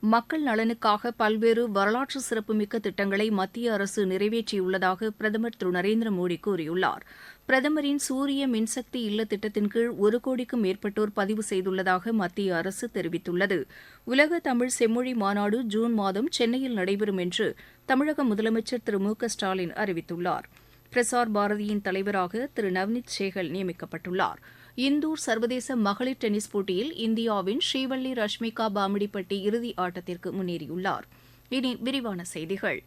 மக்கள் நலனுக்காக பல்வேறு வரலாற்று சிறப்புமிக்க திட்டங்களை மத்திய அரசு நிறைவேற்றியுள்ளதாக பிரதமர் திரு நரேந்திர மோடி கூறியுள்ளார். பிரதமரின் சூரிய மின்சக்தி இல்ல திட்டத்தின் கீழ் ஒரு கோடிக்கும் மேற்பட்டோர் பதிவு செய்துள்ளதாக மத்திய அரசு தெரிவித்துள்ளது. உலக தமிழ் செம்மொழி மாநாடு ஜூன் மாதம் சென்னையில் நடைபெறும் என்று தமிழக முதலமைச்சர் திரு மு க ஸ்டாலின் அறிவித்துள்ளார். பிரசார் பாரதியின் தலைவராக திரு நவ்னித் சேகல் நியமிக்கப்பட்டுள்ளார். இந்தூர் சர்வதேச மகளிர் டென்னிஸ் போட்டியில் இந்தியாவின் ஸ்ரீவள்ளி ரஷ்மிகா பாமிடிப்பட்டி இறுதி ஆட்டத்திற்கு முன்னேறியுள்ளார். இனி விரிவான செய்திகள்.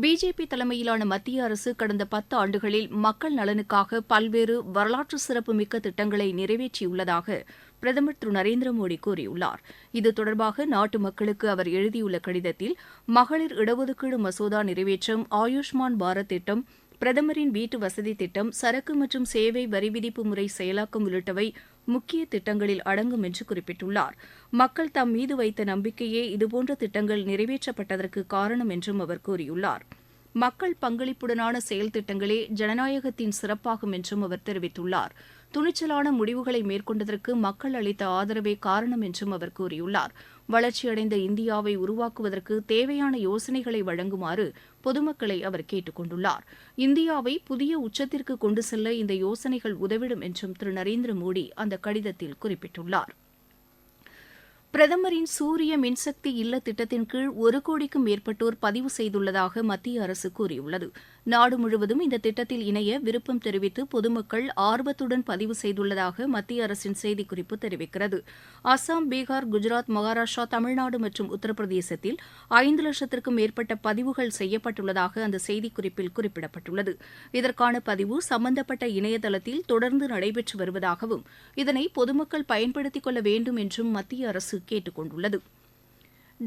பிஜேபி தலைமையிலான மத்திய அரசு கடந்த பத்து ஆண்டுகளில் மக்கள் நலனுக்காக பல்வேறு வரலாற்று சிறப்புமிக்க திட்டங்களை நிறைவேற்றியுள்ளதாக பிரதமர் திரு நரேந்திர மோடி கூறியுள்ளார். இது தொடர்பாக நாட்டு மக்களுக்கு அவர் எழுதியுள்ள கடிதத்தில் மகளிர் இடஒதுக்கீடு மசோதா நிறைவேற்றம் ஆயுஷ்மான் பாரத் திட்டம் பிரதமரின் வீட்டு வசதி திட்டம் சரக்கு மற்றும் சேவை வரி விதிப்பு முறை செயலாக்கம் உள்ளிட்டவை முக்கிய திட்டங்களில் அடங்கும் என்று குறிப்பிட்டுள்ளார். மக்கள் தம் மீது வைத்த நம்பிக்கையே இதுபோன்ற திட்டங்கள் நிறைவேற்றப்பட்டதற்கு காரணம் என்றும் அவர் கூறியுள்ளார். மக்கள் பங்களிப்புடனான செயல் திட்டங்களே ஜனநாயகத்தின் சிறப்பாகும் என்றும் அவர் தெரிவித்துள்ளார். துணிச்சலான முடிவுகளை மேற்கொண்டதற்கு மக்கள் அளித்த ஆதரவே காரணம் என்றும் அவர் கூறியுள்ளார். வளர்ச்சியடைந்த இந்தியாவை உருவாக்குவதற்கு தேவையான யோசனைகளை வழங்குமாறு பொதுமக்களை அவர் கேட்டுக் கொண்டுள்ளார் இந்தியாவை புதிய உச்சத்திற்கு கொண்டு செல்ல இந்த யோசனைகள் உதவிடும் என்றும் திரு நரேந்திர மோடி அந்த கடிதத்தில் குறிப்பிட்டுள்ளார். பிரதமரின் சூரிய மின்சக்தி இல்ல திட்டத்தின் கீழ் ஒரு கோடிக்கும் மேற்பட்டோர் பதிவு செய்துள்ளதாக மத்திய அரசு கூறியுள்ளது. நாடு முழுவதும் இந்த திட்டத்தில் இணைய விருப்பம் தெரிவித்து பொதுமக்கள் ஆர்வத்துடன் பதிவு செய்துள்ளதாக மத்திய அரசின் செய்திக்குறிப்பு தெரிவிக்கிறது. அசாம் பீகார் குஜராத் மகாராஷ்டிரா தமிழ்நாடு மற்றும் உத்தரப்பிரதேசத்தில் ஐந்து லட்சத்திற்கும் மேற்பட்ட பதிவுகள் செய்யப்பட்டுள்ளதாக அந்த செய்திக்குறிப்பில் குறிப்பிடப்பட்டுள்ளது. இதற்கான பதிவு சம்பந்தப்பட்ட இணையதளத்தில் தொடர்ந்து நடைபெற்று வருவதாகவும் இதனை பொதுமக்கள் பயன்படுத்திக் கொள்ள வேண்டும் என்றும் மத்திய அரசு கேட்டுக் கொண்டுள்ளது.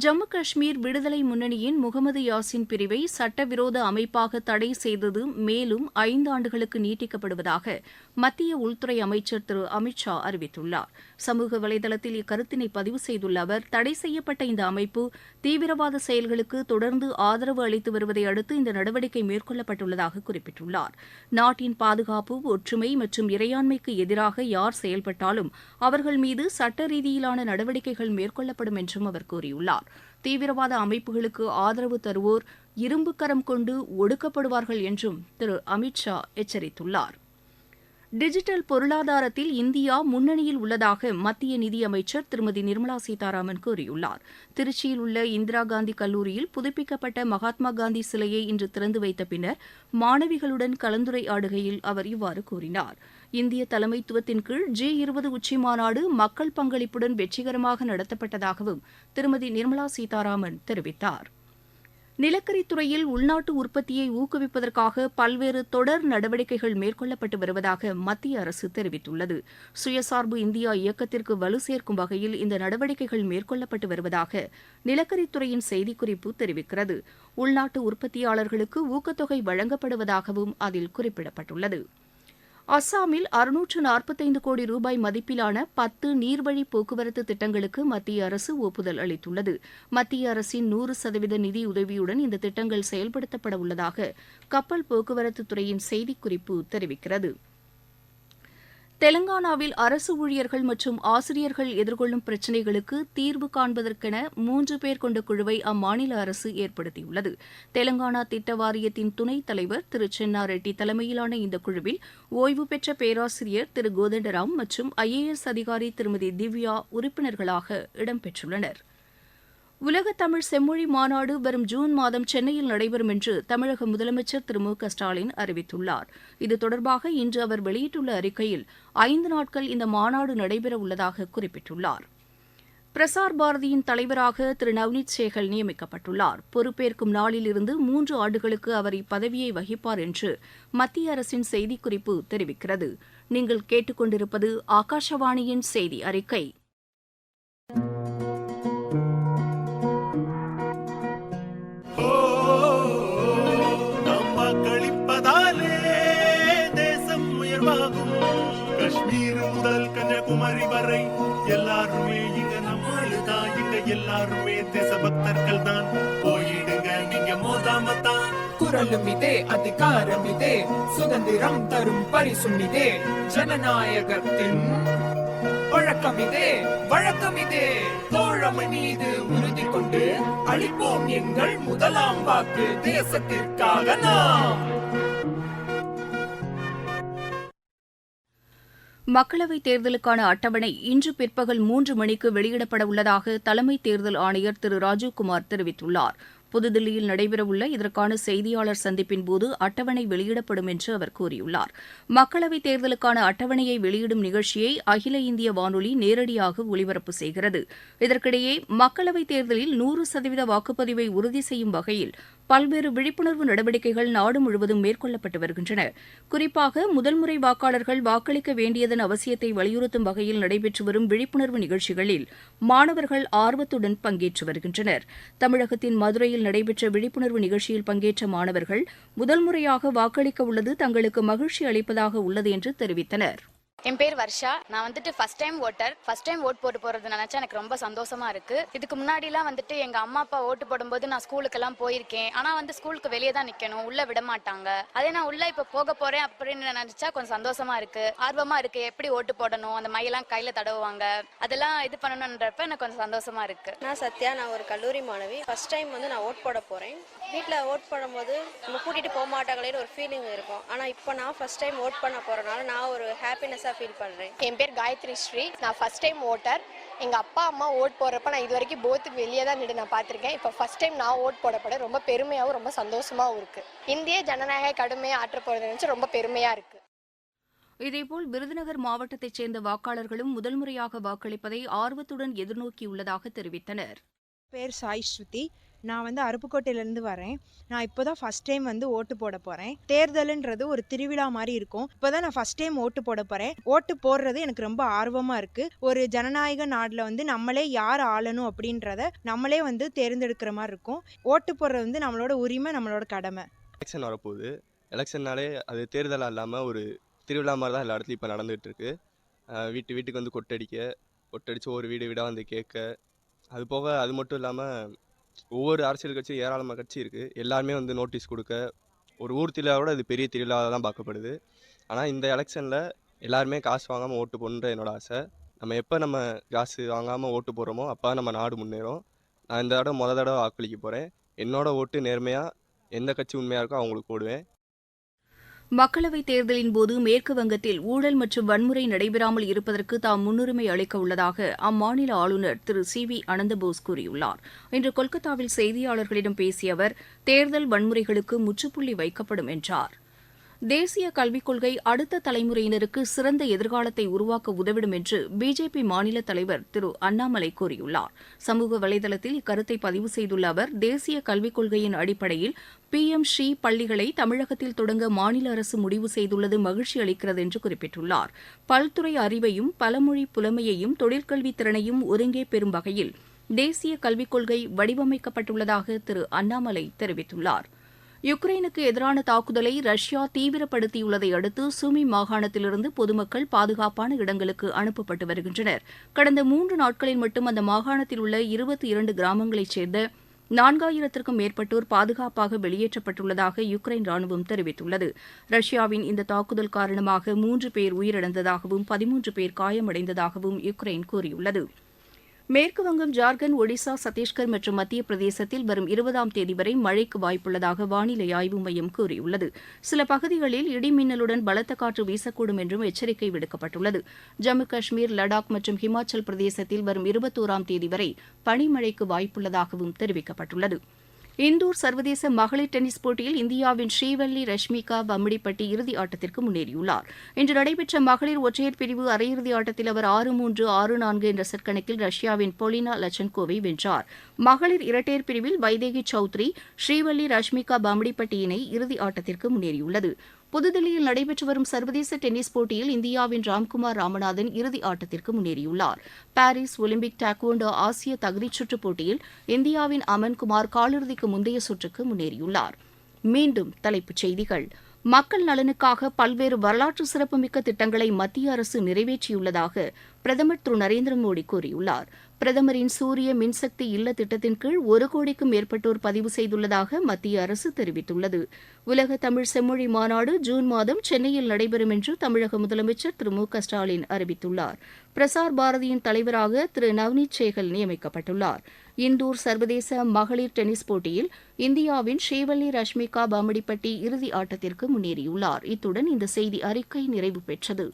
ஜம்மு காஷ்மீர் விடுதலை முன்னணியின் முகமது யாசின் பிரிவை சட்டவிரோத அமைப்பாக தடை செய்தது மேலும் ஐந்து ஆண்டுகளுக்கு நீட்டிக்கப்படுவதாக மத்திய உள்துறை அமைச்சர் திரு அமித் ஷா அறிவித்துள்ளார். சமூக வலைதளத்தில் இக்கருத்தினை பதிவு செய்துள்ள அவர் தடை செய்யப்பட்ட இந்த அமைப்பு தீவிரவாத செயல்களுக்கு தொடர்ந்து ஆதரவு அளித்து வருவதை அடுத்து இந்த நடவடிக்கை மேற்கொள்ளப்பட்டுள்ளதாக குறிப்பிட்டுள்ளார். நாட்டின் பாதுகாப்பு ஒற்றுமை மற்றும் இறையாண்மைக்கு எதிராக யார் செயல்பட்டாலும் அவர்கள் மீது சட்ட ரீதியிலான நடவடிக்கைகள் மேற்கொள்ளப்படும் என்றும் அவர் கூறியுள்ளார். தீவிரவாத அமைப்புகளுக்கு ஆதரவு தருவோர் இரும்புக்கரம் கொண்டு ஒடுக்கப்படுவார்கள் என்றும் திரு அமித் ஷா எச்சரித்துள்ளார். டிஜிட்டல் பொருளாதாரத்தில் இந்தியா முன்னணியில் உள்ளதாக மத்திய நிதியமைச்சர் திருமதி நிர்மலா சீதாராமன் கூறியுள்ளார். திருச்சியில் உள்ள இந்திரா காந்தி கல்லூரியில் புதுப்பிக்கப்பட்ட மகாத்மா காந்தி சிலையை இன்று திறந்து வைத்த பின்னர் மாணவிகளுடன் கலந்துரையாடுகையில் அவர் இவ்வாறு கூறினார். இந்திய தலைமைத்துவத்தின் கீழ் ஜி இருபது உச்சி மாநாடு மக்கள் பங்களிப்புடன் வெற்றிகரமாக நடத்தப்பட்டதாகவும் திருமதி நிர்மலா சீதாராமன் தெரிவித்தார். நிலக்கரித்துறையில் உள்நாட்டு உற்பத்தியை ஊக்குவிப்பதற்காக பல்வேறு தொடர் நடவடிக்கைகள் மேற்கொள்ளப்பட்டு வருவதாக மத்திய அரசு தெரிவித்துள்ளது. சுயசார்பு இந்தியா இயக்கத்திற்கு வலு சேர்க்கும் வகையில் இந்த நடவடிக்கைகள் மேற்கொள்ளப்பட்டு வருவதாக நிலக்கரித்துறையின் செய்திக்குறிப்பு தெரிவிக்கிறது. உள்நாட்டு உற்பத்தியாளர்களுக்கு ஊக்கத்தொகை வழங்கப்படுவதாகவும் அதில் குறிப்பிடப்பட்டுள்ளது. அஸ்ஸாமில் அறுநூற்று நாற்பத்தைந்து கோடி ரூபாய் மதிப்பிலான பத்து நீர்வழி போக்குவரத்து திட்டங்களுக்கு மத்திய அரசு ஒப்புதல் அளித்துள்ளது. மத்திய அரசின் நூறு சதவீத நிதி உதவியுடன் இந்த திட்டங்கள் செயல்படுத்தப்பட உள்ளதாக கப்பல் போக்குவரத்து துறையின் செய்திக்குறிப்பு தெரிவிக்கிறது. தெலங்கானாவில் அரசு ஊழியர்கள் மற்றும் ஆசிரியர்கள் எதிர்கொள்ளும் பிரச்சினைகளுக்கு தீர்வு காண்பதற்கென மூன்று பேர் கொண்ட குழுவை அம்மாநில அரசு ஏற்படுத்தியுள்ளது. தெலங்கானா திட்ட வாரியத்தின் துணைத் தலைவர் திரு சென்னா ரெட்டி தலைமையிலான இந்த குழுவில் ஓய்வு பெற்ற பேராசிரியர் திரு கோதண்டராம் மற்றும் ஐஏஎஸ் அதிகாரி திருமதி திவ்யா உறுப்பினர்களாக இடம்பெற்றுள்ளனா் உலக தமிழ் செம்மொழி மாநாடு வரும் ஜூன் மாதம் சென்னையில் நடைபெறும் என்று தமிழக முதலமைச்சர் திரு மு க ஸ்டாலின் அறிவித்துள்ளார். இது தொடர்பாக இன்று அவர் வெளியிட்டுள்ள அறிக்கையில் ஐந்து நாட்கள் இந்த மாநாடு நடைபெற உள்ளதாக குறிப்பிட்டுள்ளார். பிரசார் பாரதியின் தலைவராக திரு நவ்னீத் சேகல் நியமிக்கப்பட்டுள்ளார். பொறுப்பேற்கும் நாளிலிருந்து மூன்று ஆண்டுகளுக்கு அவர் இப்பதவியை வகிப்பார் என்று மத்திய அரசின் செய்திக்குறிப்பு தெரிவிக்கிறது. நீங்கள் கேட்டுக்கொண்டிருப்பது ஆகாஷவாணியின் செய்தி அறிக்கை. காஷ்மீர் முதல் கன்னியாகுமரி வரை எல்லாருமே இங்க நம்மளு தான். இங்க எல்லாருமே தேசபக்தர்கள் தான். போயிடுங்க நீங்க மோதாம தான். குரலும் இதே அதிகாரம் இதே. சுதந்திரம் தரும் பரிசும் இதே. ஜனநாயகத்தின் வழக்கம் இதே வழக்கம் இதே. தோழமை மீது உறுதி கொண்டு அளிப்போம் எங்கள் முதலாம் வாக்கு. தேசத்திற்காக நாம். மக்களவைத் தேர்தலுக்கான அட்டவணை இன்று பிற்பகல் மூன்று மணிக்கு வெளியிடப்பட உள்ளதாக தலைமை தேர்தல் ஆணையர் திரு ராஜீவ்குமார் தெரிவித்துள்ளார். புதுதில்லியில் நடைபெறவுள்ள இதற்கான செய்தியாளர் சந்திப்பின்போது அட்டவணை வெளியிடப்படும் என்று அவர் கூறியுள்ளார். மக்களவைத் தேர்தலுக்கான அட்டவணையை வெளியிடும் நிகழ்ச்சியை அகில இந்திய வானொலி நேரடியாக ஒலிபரப்பு செய்கிறது. இதற்கிடையே மக்களவைத் தேர்தலில் நூறு சதவீத வாக்குப்பதிவை உறுதி செய்யும் வகையில் பல்வேறு விழிப்புணர்வு நடவடிக்கைகள் நாடு முழுவதும் மேற்கொள்ளப்பட்டு வருகின்றன. குறிப்பாக முதல் முறை வாக்காளர்கள் வாக்களிக்க வேண்டியதன் அவசியத்தை வலியுறுத்தும் வகையில் நடைபெற்று வரும் விழிப்புணர்வு நிகழ்ச்சிகளில் மாணவர்கள் ஆர்வத்துடன் பங்கேற்று வருகின்றனர். தமிழகத்தின் மதுரையில் நடைபெற்ற விழிப்புணர்வு நிகழ்ச்சியில் பங்கேற்ற மாணவர்கள் முதல் முறையாக வாக்களிக்க உள்ளது தங்களுக்கு மகிழ்ச்சி அளிப்பதாக உள்ளது என்று தெரிவித்தனர். என் பேர் வர்ஷா. நான் வந்துட்டு first time voter first time vote போட்டு போறது நினைச்சா எனக்கு ரொம்ப சந்தோஷமா இருக்கு. இதுக்கு முன்னாடிலாம் வந்துட்டு எங்க அம்மா அப்பா ஓட்டு போடும்போது நான் ஸ்கூலுக்கெல்லாம் போயிருக்கேன். ஆனா வந்து ஸ்கூலுக்கு வெளியே தான் நிக்கணும். உள்ள விட மாட்டாங்க. அதே நான் உள்ள இப்ப போக போறேன் அப்படின்னு நினைச்சா கொஞ்சம் சந்தோஷமா இருக்கு. ஆர்வமா இருக்கு. எப்படி ஓட்டு போடணும்? அந்த மையெல்லாம் கையில தடவுவாங்க. அதெல்லாம் இது பண்ணணுன்றப்ப எனக்கு கொஞ்சம் சந்தோஷமா இருக்கு. நான் சத்யா. நான் ஒரு கல்லூரி மாணவி. ஃபர்ஸ்ட் டைம் வந்து நான் ஓட் போட போகிறேன் வீட்டில் ஓட் போடும்போது நம்ம கூட்டிகிட்டு போக மாட்டாங்களேன்னு ஒரு ஃபீலிங் இருக்கும். ஆனால் இப்போ நான் ஃபர்ஸ்ட் டைம் ஓட் பண்ண போகிறனால நான் ஒரு ஹாப்பினஸ் ஹாப்பினஸாக ஃபீல் பண்ணுறேன் என் பேர் காயத்ரி ஸ்ரீ. நான் ஃபர்ஸ்ட் டைம் ஓட்டர். எங்கள் அப்பா அம்மா ஓட் போடுறப்ப நான் இது வரைக்கும் போத்துக்கு வெளியே தான் நின்று நான் பார்த்துருக்கேன். இப்போ ஃபர்ஸ்ட் டைம் நான் ஓட் போடப்பட ரொம்ப பெருமையாகவும் ரொம்ப சந்தோஷமாகவும் இருக்குது இந்திய ஜனநாயக கடுமையாக ஆற்ற போகிறது நினச்சி ரொம்ப பெருமையாக இருக்குது இதேபோல் விருதுநகர் மாவட்டத்தைச் சேர்ந்த வாக்காளர்களும் முதல் முறையாக வாக்களிப்பதை ஆர்வத்துடன் எதிர்நோக்கியுள்ளதாக தெரிவித்தனர். பேர் சாய் ஸ்ருதி. நான் வந்து அருப்புக்கோட்டையிலேருந்து வரேன். நான் இப்போ தான் ஃபஸ்ட் டைம் வந்து ஓட்டு போட போகிறேன் தேர்தலுன்றது ஒரு திருவிழா மாதிரி இருக்கும். இப்போ தான் நான் ஃபஸ்ட் டைம் ஓட்டு போட போகிறேன் ஓட்டு போடுறது எனக்கு ரொம்ப ஆர்வமாக இருக்குது ஒரு ஜனநாயக நாட்டில் வந்து நம்மளே யார் ஆளணும் அப்படின்றத நம்மளே வந்து தேர்ந்தெடுக்கிற மாதிரி இருக்கும். ஓட்டு போடுறது வந்து நம்மளோட உரிமை நம்மளோட கடமை. எலெக்ஷன் வரப்போகுது. எலெக்ஷன்னாலே அது தேர்தலாக இல்லாமல் ஒரு திருவிழா மாதிரி தான் எல்லா இடத்துலையும் இப்போ நடந்துகிட்டு இருக்கு. வீட்டு வீட்டுக்கு வந்து கொட்டடிக்க கொட்டடிச்சு ஒரு வீடு வீடாக வந்து கேட்க. அது போக அது மட்டும் இல்லாமல் ஒவ்வொரு அரசியல் கட்சியும் ஏராளமான கட்சி இருக்குது எல்லாருமே வந்து நோட்டீஸ் கொடுக்க ஒரு ஊர் திருவிழாவோட இது பெரிய திருவிழாவாக தான் பார்க்கப்படுது. ஆனால் இந்த எலெக்ஷனில் எல்லாருமே காசு வாங்காமல் ஓட்டு போடணுன்ற என்னோட ஆசை. நம்ம எப்போ நம்ம காசு வாங்காமல் ஓட்டு போடுறோமோ அப்போ நம்ம நாடு முன்னேறும். நான் இந்த தடவை முத தடவை வாக்களிக்க போகிறேன் என்னோட ஓட்டு நேர்மையாக எந்த கட்சி உண்மையாக இருக்கோ அவங்களுக்கு போடுவேன். மக்களவைத் தேர்தலின் மேற்குவங்கத்தில் ஊழல் மற்றும் வன்முறை நடைபெறாமல் இருப்பதற்கு தாம் முன்னுரிமை அளிக்க உள்ளதாக அம்மாநில ஆளுநர் திரு சி வி அனந்தபோஸ் கூறியுள்ளார். இன்று கொல்கத்தாவில் செய்தியாளர்களிடம் பேசிய அவர் தேர்தல் வன்முறைகளுக்கு முற்றுப்புள்ளி வைக்கப்படும் என்றார். தேசிய கல்விக் கொள்கை அடுத்த தலைமுறையினருக்கு சிறந்த எதிர்காலத்தை உருவாக்க உதவிடும் என்று பிஜேபி மாநில தலைவர் திரு அண்ணாமலை கூறியுள்ளார். சமூக வலைதளத்தில் இக்கருத்தை பதிவு செய்துள்ள அவர் தேசிய கல்விக் கொள்கையின் அடிப்படையில் பி. எம். ஸ்ரீ பள்ளிகளை தமிழகத்தில் தொடங்க மாநில அரசு முடிவு செய்துள்ளது மகிழ்ச்சி அளிக்கிறது என்று குறிப்பிட்டுள்ளார். பல்துறை அறிவையும் பலமொழி புலமையையும் தொழிற்கல்வி திறனையும் ஒருங்கே பெறும் வகையில் தேசிய கல்விக் கொள்கை வடிவமைக்கப்பட்டுள்ளதாக திரு அண்ணாமலை தெரிவித்துள்ளார். யுக்ரைனுக்கு எதிரான தாக்குதலை ரஷ்யா தீவிரப்படுத்தியுள்ளதை அடுத்து சுமி மாகாணத்திலிருந்து பொதுமக்கள் பாதுகாப்பான இடங்களுக்கு அனுப்பப்பட்டு வருகின்றனர். கடந்த மூன்று நாட்களில் மட்டும் அந்த மாகாணத்தில் உள்ள இருபத்தி இரண்டு கிராமங்களைச் சேர்ந்த நான்காயிரத்திற்கும் மேற்பட்டோர் பாதுகாப்பாக வெளியேற்றப்பட்டுள்ளதாக யுக்ரைன் ராணுவம் தெரிவித்துள்ளது. ரஷ்யாவின் இந்த தாக்குதல் காரணமாக மூன்று பேர் உயிரிழந்ததாகவும் பதிமூன்று பேர் காயமடைந்ததாகவும் யுக்ரைன் கூறியுள்ளது. மேற்குவங்கம் ஜார்க்கண்ட் ஒடிசா சத்தீஸ்கர் மற்றும் மத்திய பிரதேசத்தில் வரும் இருபதாம் தேதி வரை மழைக்கு வாய்ப்புள்ளதாக வானிலை ஆய்வு மையம் கூறியுள்ளது. சில பகுதிகளில் இடி மின்னலுடன் பலத்த காற்று வீசக்கூடும் என்றும் எச்சரிக்கை விடுக்கப்பட்டுள்ளது. ஜம்மு காஷ்மீர் லடாக் மற்றும் ஹிமாச்சல் பிரதேசத்தில் வரும் இருபத்தோராம் தேதி வரை பனிமழைக்கு வாய்ப்புள்ளதாகவும் தெரிவிக்கப்பட்டுள்ளது. இந்தூர் சர்வதேச மகளிர் டென்னிஸ் போட்டியில் இந்தியாவின் ஸ்ரீவல்லி ரஷ்மிகா பம்மிடிப்பட்டி இறுதி ஆட்டத்திற்கு முன்னேறியுள்ளார். இன்று நடைபெற்ற மகளிர் ஒற்றையர் பிரிவு அரையிறுதி ஆட்டத்தில் அவர் ஆறு மூன்று ஆறு நான்கு என்ற செட் கணக்கில் ரஷ்யாவின் பொலினா லச்சன்கோவை வென்றார். மகளிர் இரட்டையர் பிரிவில் வைதேகி சௌத்ரி ஸ்ரீவல்லி ரஷ்மிகா பம்மிடிப்பட்டி இணை இறுதி ஆட்டத்திற்கு முன்னேறியுள்ளது. புதுதில்லியில் நடைபெற்று வரும் சர்வதேச டென்னிஸ் போட்டியில் இந்தியாவின் ராம்குமார் ராமநாதன் இறுதி ஆட்டத்திற்கு முன்னேறியுள்ளார். பாரிஸ் ஒலிம்பிக் டாக்வோண்டோ ஆசிய தகுதிச் சுற்றுப் போட்டியில் இந்தியாவின் அமன்குமார் காலிறுதிக்கு முந்தைய சுற்றுக்கு முன்னேறியுள்ளார். மீண்டும் தலைப்புச் செய்திகள். மக்கள் நலனுக்காக பல்வேறு வரலாற்று சிறப்புமிக்க திட்டங்களை மத்திய அரசு நிறைவேற்றியுள்ளதாக பிரதமர் திரு நரேந்திர மோடி கூறியுள்ளார். பிரதமரின் சூரிய மின்சக்தி இல்ல திட்டத்தின் கீழ் ஒரு கோடிக்கும் மேற்பட்டோர் பதிவு செய்துள்ளதாக மத்திய அரசு தெரிவித்துள்ளது. உலக தமிழ் செம்மொழி மாநாடு ஜூன் மாதம் சென்னையில் நடைபெறும் என்று தமிழக முதலமைச்சர் திரு மு க ஸ்டாலின் அறிவித்துள்ளார். பிரசார் பாரதியின் தலைவராக திரு நவ்னீத் சேகல் நியமிக்கப்பட்டுள்ளார். இந்தூர் சர்வதேச மகளிர் டென்னிஸ் போட்டியில் இந்தியாவின் ஸ்ரீவல்லி ரஷ்மிகா பாமடிப்பட்டி இறுதி ஆட்டத்திற்கு முன்னேறியுள்ளார். இத்துடன் இந்த செய்தி அறிக்கை நிறைவு பெற்றது.